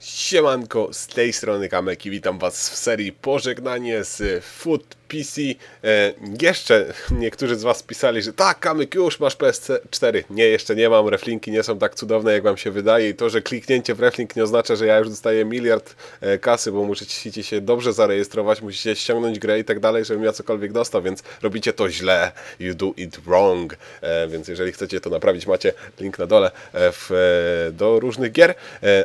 Siemanko, z tej strony Kamek i witam Was w serii Pożegnanie z Food PC. E, jeszcze niektórzy z Was pisali, że tak Kamek już masz PS4. Nie, jeszcze nie mam, reflinki nie są tak cudowne jak Wam się wydaje i to, że kliknięcie w reflink nie oznacza, że ja już dostaję miliard e, kasy, bo musicie się dobrze zarejestrować, musicie ściągnąć grę i tak dalej, żebym ja cokolwiek dostał, więc robicie to źle, you do it wrong, e, więc jeżeli chcecie to naprawić, macie link na dole w, do różnych gier,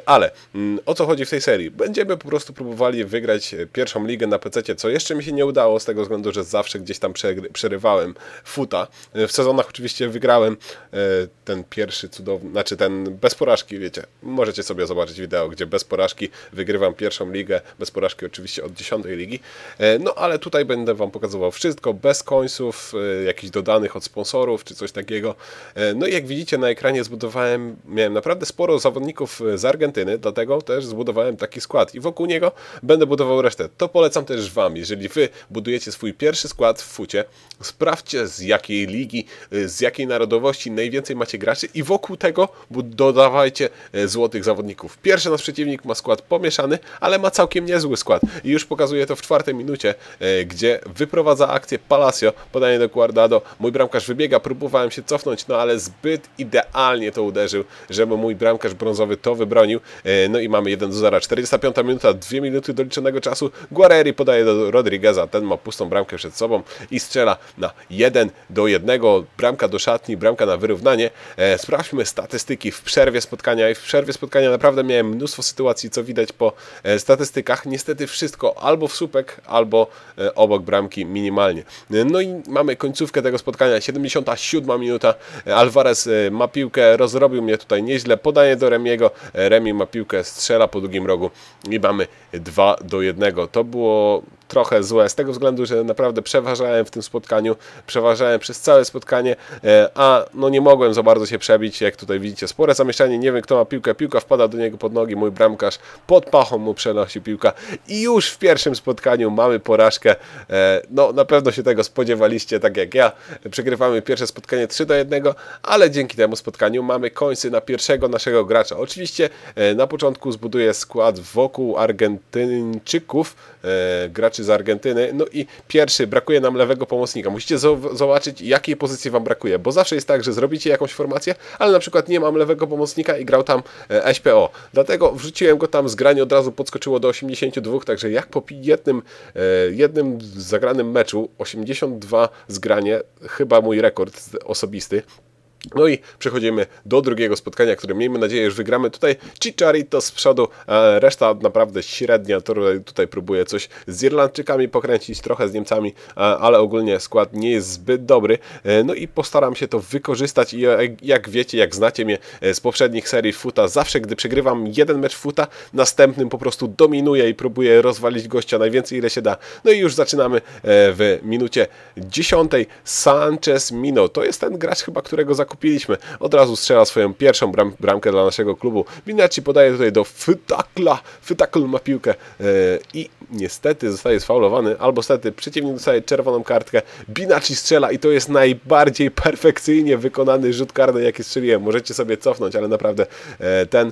ale mm, o co chodzi w tej serii? Będziemy po prostu próbowali wygrać pierwszą ligę na PC, co jeszcze mi się nie udało z tego względu, że zawsze gdzieś tam przerywałem futa. W sezonach oczywiście wygrałem e, ten pierwszy cudowny, znaczy ten bez porażki, wiecie. Możecie sobie zobaczyć wideo, gdzie bez porażki wygrywam pierwszą ligę, bez porażki oczywiście od dziesiątej ligi. E, No ale tutaj będę Wam pokazywał wszystko bez końców, e, jakichś dodanych od sponsorów czy coś takiego. No i jak widzicie na ekranie zbudowałem, miałem naprawdę sporo zawodników z Argentyny, dlatego też zbudowałem taki skład i wokół niego będę budował resztę. To polecam też Wam, jeżeli Wy budujecie swój pierwszy skład w fucie, sprawdźcie z jakiej ligi, y, z jakiej narodowości najwięcej macie graczy i wokół tego dodawajcie e, złotych zawodników. Pierwszy nasz przeciwnik ma skład pomieszany, ale ma całkiem niezły skład. I już pokazuje to w czwartej minucie, e, gdzie wyprowadza akcję Palacio, podanie do Guardado, mój bramkarz wybiega, próbowałem się cofnąć, no ale zbyt idealnie to uderzył, żeby mój bramkarz brązowy to wybronił, no i mamy 1 do 0, 45 minuta, 2 minuty doliczonego czasu, Guareri podaje do Rodrigueza, ten ma pustą bramkę przed sobą i strzela na 1 do 1, bramka do szatni, bramka na wyrównanie. E, sprawdźmy statystyki w przerwie spotkania i w przerwie spotkania naprawdę miałem mnóstwo sytuacji, co widać po e, statystykach. Niestety wszystko albo w słupek, albo e, obok bramki minimalnie. No i mamy końcówkę tego spotkania, 77 minuta. Alvarez ma piłkę, rozrobił mnie tutaj nieźle, podaje do Remiego, Remi ma piłkę, strzela po długim rogu i mamy 2 do 1. To było trochę złe z tego względu, że naprawdę przeważałem w tym spotkaniu, przeważałem przez całe spotkanie, e, a no nie mogłem za bardzo się przebić, jak tutaj widzicie, spore zamieszanie, nie wiem kto ma piłkę, piłka wpada do niego pod nogi, mój bramkarz pod pachą mu przenosi piłka i już w pierwszym spotkaniu mamy porażkę, E, no na pewno się tego spodziewaliście, tak jak ja, przegrywamy pierwsze spotkanie 3 do 1, ale dzięki temu spotkaniu mamy końcy na pierwszego naszego gracza. Oczywiście e, na początku zbuduję skład wokół Argentyńczyków, e, graczy z Argentyny. No i pierwszy, brakuje nam lewego pomocnika. Musicie zo- zobaczyć, jakiej pozycji Wam brakuje, bo zawsze jest tak, że zrobicie jakąś formację, ale na przykład nie mam lewego pomocnika i grał tam e, SPO. Dlatego wrzuciłem go tam, zgranie od razu podskoczyło do 82, także jak po jednym, e, jednym zagranym meczu 82 zgranie, chyba mój rekord osobisty. No i przechodzimy do drugiego spotkania, które miejmy nadzieję, że wygramy. Tutaj Chicharito z przodu, reszta naprawdę średnia. Tutaj, próbuję coś z Irlandczykami pokręcić, trochę z Niemcami, ale ogólnie skład nie jest zbyt dobry. E, no i postaram się to wykorzystać i jak, wiecie, jak znacie mnie e, z poprzednich serii Futa, zawsze gdy przegrywam jeden mecz Futa, następnym po prostu dominuję i próbuję rozwalić gościa najwięcej ile się da. No i już zaczynamy e, w minucie 10. Sanchez Mino. To jest ten gracz chyba, którego zakupiliśmy. Od razu strzela swoją pierwszą bram, bramkę dla naszego klubu. Binaci podaje tutaj do Fytakla. Fytakl ma piłkę e, i niestety zostaje sfaulowany, albo stety przeciwnik dostaje czerwoną kartkę. Binaci strzela i to jest najbardziej perfekcyjnie wykonany rzut karny, jaki strzeliłem. Możecie sobie cofnąć, ale naprawdę e, ten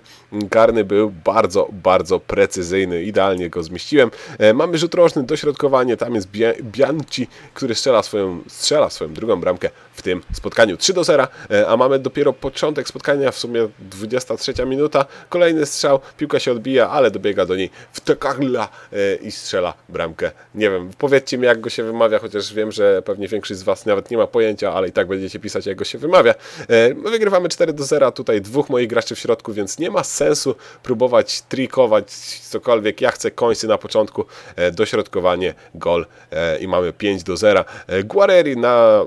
karny był bardzo, bardzo precyzyjny. Idealnie go zmieściłem. E, mamy rzut roczny, dośrodkowanie. Tam jest Bia- Bianchi, który strzela swoją, strzela swoją drugą bramkę w tym spotkaniu. 3 do 0, e, a mamy dopiero początek spotkania, w sumie 23 minuta. Kolejny strzał, piłka się odbija, ale dobiega do niej w Tekagla e, i strzela bramkę. Nie wiem, powiedzcie mi jak go się wymawia, chociaż wiem, że pewnie większość z Was nawet nie ma pojęcia, ale i tak będziecie pisać jak go się wymawia. E, My wygrywamy 4 do 0, tutaj dwóch moich graczy w środku, więc nie ma sensu próbować trikować cokolwiek. Ja chcę końcy na początku, e, dośrodkowanie, gol e, i mamy 5 do 0. E, Guareri na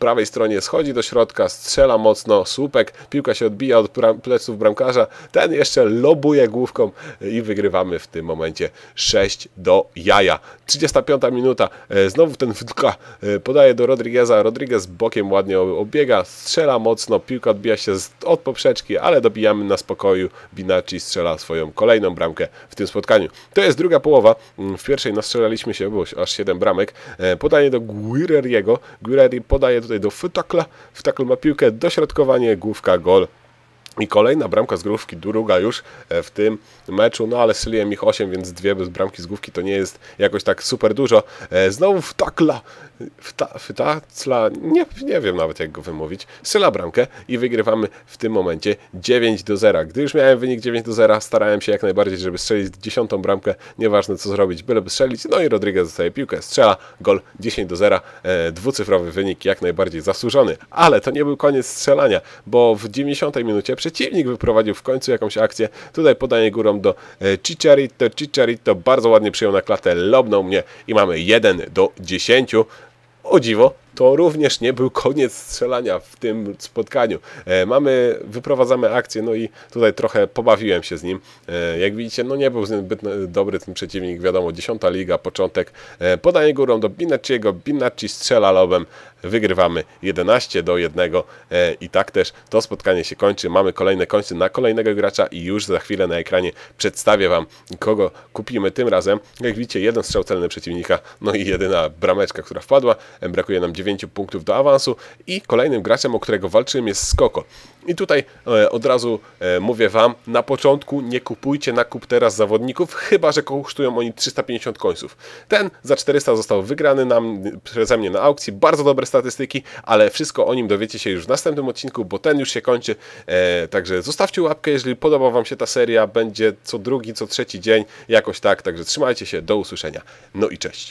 prawej stronie schodzi do środka, strzela mocno, słupek, piłka się odbija od pleców bramkarza, ten jeszcze lobuje główką i wygrywamy w tym momencie 6 do jaja. 35 minuta, e, znowu ten wdka e, podaje do Rodrigueza, Rodriguez bokiem ładnie obiega, strzela mocno, piłka odbija się od poprzeczki, ale dobijamy na spokoju, Binaci strzela swoją kolejną bramkę w tym spotkaniu. To jest druga połowa, Mm, w pierwszej nastrzelaliśmy się, było aż 7 bramek, E, podanie do Guerreriego, Guerreri podaje tutaj do Fytakla, Fytakl ma piłkę, dośrodkowanie, główka, gol. I kolejna bramka z główki, druga już e, w tym meczu, no ale strzeliłem ich 8, więc dwie bez bramki z główki to nie jest jakoś tak super dużo. E, znowu w takla, w tacla, nie, nie wiem nawet jak go wymówić, strzela bramkę i wygrywamy w tym momencie 9 do 0. Gdy już miałem wynik 9 do 0, starałem się jak najbardziej, żeby strzelić dziesiątą bramkę, nieważne co zrobić, byleby strzelić, no i Rodriguez dostaje piłkę, strzela, gol 10 do 0, e, dwucyfrowy wynik, jak najbardziej zasłużony. Ale to nie był koniec strzelania, bo w 90 minucie przeciwnik wyprowadził w końcu jakąś akcję. Tutaj podanie górą do e, Chicharito. Chicharito bardzo ładnie przyjął na klatę, lobnął mnie i mamy 1 do 10. O dziwo, to również nie był koniec strzelania w tym spotkaniu. E, mamy, wyprowadzamy akcję, no i tutaj trochę pobawiłem się z nim. E, jak widzicie, no nie był zbyt dobry ten przeciwnik, wiadomo, dziesiąta liga, początek. E, podaje górą do Binacciego, Binacci strzela lobem, wygrywamy 11 do 1 e, i tak też to spotkanie się kończy. Mamy kolejne końce na kolejnego gracza i już za chwilę na ekranie przedstawię Wam, kogo kupimy tym razem. Jak widzicie, jeden strzał celny przeciwnika, no i jedyna brameczka, która wpadła. E, brakuje nam 9 punktów do awansu i kolejnym graczem, o którego walczyłem jest Skoko. I tutaj e, od razu mówię Wam, na początku nie kupujcie na kup teraz zawodników, chyba że kosztują oni 350 końców. Ten za 400 został wygrany nam przeze mnie na aukcji, bardzo dobre statystyki, ale wszystko o nim dowiecie się już w następnym odcinku, bo ten już się kończy. E, także zostawcie łapkę, jeżeli podoba Wam się ta seria, będzie co drugi, co trzeci dzień, jakoś tak, także trzymajcie się, do usłyszenia. No i cześć.